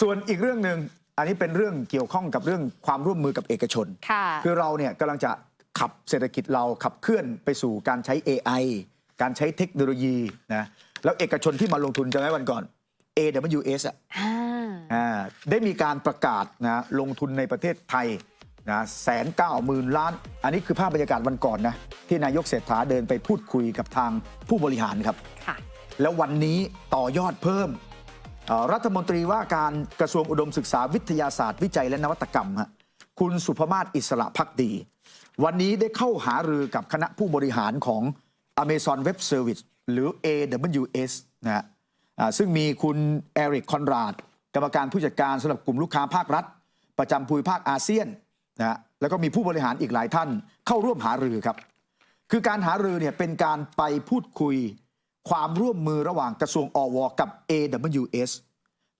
ส่วนอีกเรื่องหนึ่งอันนี้เป็นเรื่องเกี่ยวข้องกับเรื่องความร่วมมือกับเอกชน ค่ะ คือเราเนี่ยกำลังจะขับเศรษฐกิจเราขับเคลื่อนไปสู่การใช้ AI การใช้เทคโนโลยีนะแล้วเอกชนที่มาลงทุนจะไหมวันก่อน AWS อะอ่าอ่าได้มีการประกาศนะลงทุนในประเทศไทยนะแสนเก้าหมื่นล้าน อันนี้คือภาพบรรยากาศวันก่อนนะที่นายกเศรษฐาเดินไปพูดคุยกับทางผู้บริหารครับ ค่ะ แล้ววันนี้ต่อยอดเพิ่มเอ่อ รัฐมนตรีว่าการกระทรวงอุดมศึกษาวิทยาศาสตร์วิจัยและนวัตกรรมฮะคุณสุภมาศอิสระพักดี วันนี้ได้เข้าหารือกับคณะผู้บริหารของ Amazon Web Service หรือ AWS นะฮะซึ่งมีคุณเอริกคอนราดกรรมการผู้จัดการสำหรับกลุ่มลูกค้าภาครัฐ ประจำภูมิภาคอาเซียนนะฮะแล้วก็มีผู้บริหารอีกหลายท่านเข้าร่วมหารือครับ คือการหารือเนี่ยเป็นการไปพูดคุย ความร่วมมือระหว่างกระทรวงอว กับ AWS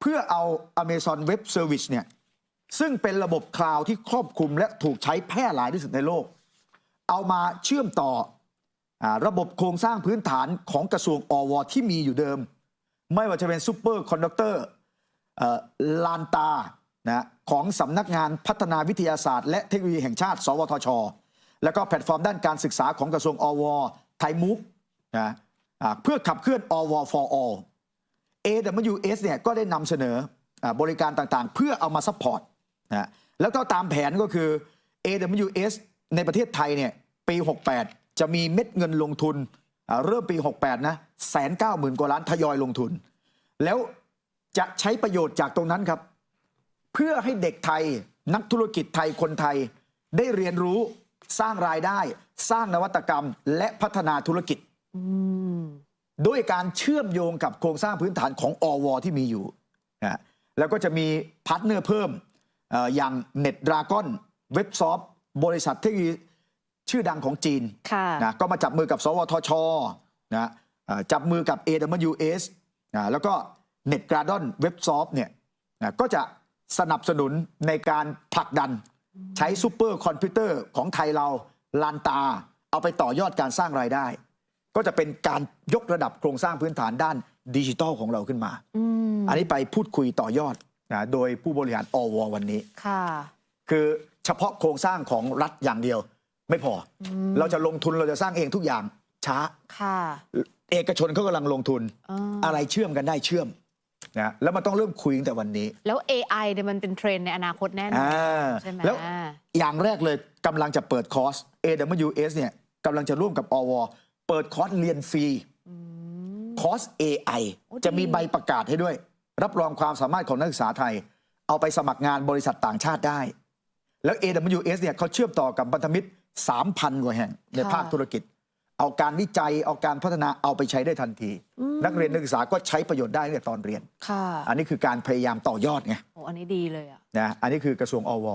เพื่อเอา Amazon Web Service เนี่ยซึ่งเป็นระบบคลาวด์ที่ครอบคลุมและถูกใช้แพร่หลายที่สุดในโลก เอามาเชื่อมต่ออระบบโครงสร้างพื้นฐานของกระทรวงอว ที่มีอยู่เดิม ไม่ว่าจะเป็นซูเปอร์คอนดักเตอร์ลานตานะของสำนักงานพัฒนาวิทยาศาสตร์ และเทคโนโลยีแห่งชาติ สวทช แล้วก็แพลตฟอร์มด้านการศึกษาของกระทรวงอว ไทยมุกนะ เพื่อขับเคลื่อนอว for all AWS เนี่ยก็ได้นำเสนออบริการต่างๆ เพื่อเอามาซัพพอร์ตนะแล้วก็ตามแผนก็คือ AWS ในประเทศไทยเนี่ยปี 68 จะมีเม็ดเงินลงทุน เริ่มปี 68 นะแสนเก้าหมื่นกว่าล้านทยอยลงทุน แล้วจะใช้ประโยชน์จากตรงนั้นครับ เพื่อให้เด็กไทยนักธุรกิจไทยคนไทยได้เรียนรู้สร้างรายได้ สร้างนวัตกรรมและพัฒนาธุรกิจ ด้วยการเชื่อมโยงกับโครงสร้างพื้นฐานของอวที่มีอยู่นะแล้วก็จะมีพาร์ทเนอร์เพิ่มเอออย่าง Net Dragon เว็บซอฟบริษัทเทคโนโลยีชื่อดังของจีนค่ะนะก็มาจับมือกับ สวทชนะอ่าจับมือกับ AWS นะแล้วก็ Net Dragon เว็บซอฟเนี่ยนะก็จะสนับสนุนในการผลักดันใช้ซูเปอร์คอมพิวเตอร์ของไทยเราลานตา เอาไปต่อยอดการสร้างรายได้ ก็จะเป็นการยกระดับโครงสร้างพื้นฐานด้านดิจิทัลของเราขึ้นมาอืมอันนี้ไปพูดคุยต่อยอดนะโดยผู้บริหารอววันนี้ค่ะคือเฉพาะโครงสร้างของรัฐอย่างเดียว ไม่พออเราจะลงทุนเราจะสร้างเองทุกอย่างช้าค่ะเอกชนเขากำลังลงทุนอ่าอะไรเชื่อมกันได้เชื่อมนะแล้วมันต้องเริ่มคุยตั้งแต่วันนี้ แล้ว AI เนี่ยมันเป็นเทรนด์ในอนาคตแน่นอนอ่าใช่ไหมแล้วอย่างแรกเลยกำลังจะเปิดคอร์ส AWS เนี่ยกำลังจะร่วมกับอว เปิดคอร์สเรียนฟรีอืมคอร์ส AI โอ้ดีจะมีใบประกาศให้ด้วย รับรองความสามารถของนักศึกษาไทย เอาไปสมัครงานบริษัทต่างชาติได้ แล้ว AWS เนี่ยเขาเชื่อมต่อกับพันธมิตร 3,000 กว่าแห่ง ในภาคธุรกิจ เอาการวิจัยเอาการพัฒนาเอาไปใช้ได้ทันที นักเรียนนักศึกษาก็ใช้ประโยชน์ได้ตั้งแต่ตอนเรียนค่ะอันนี้คือการพยายามต่อยอดไงโอ้อันนี้ดีเลยอะนะอันนี้คือกระทรวงอว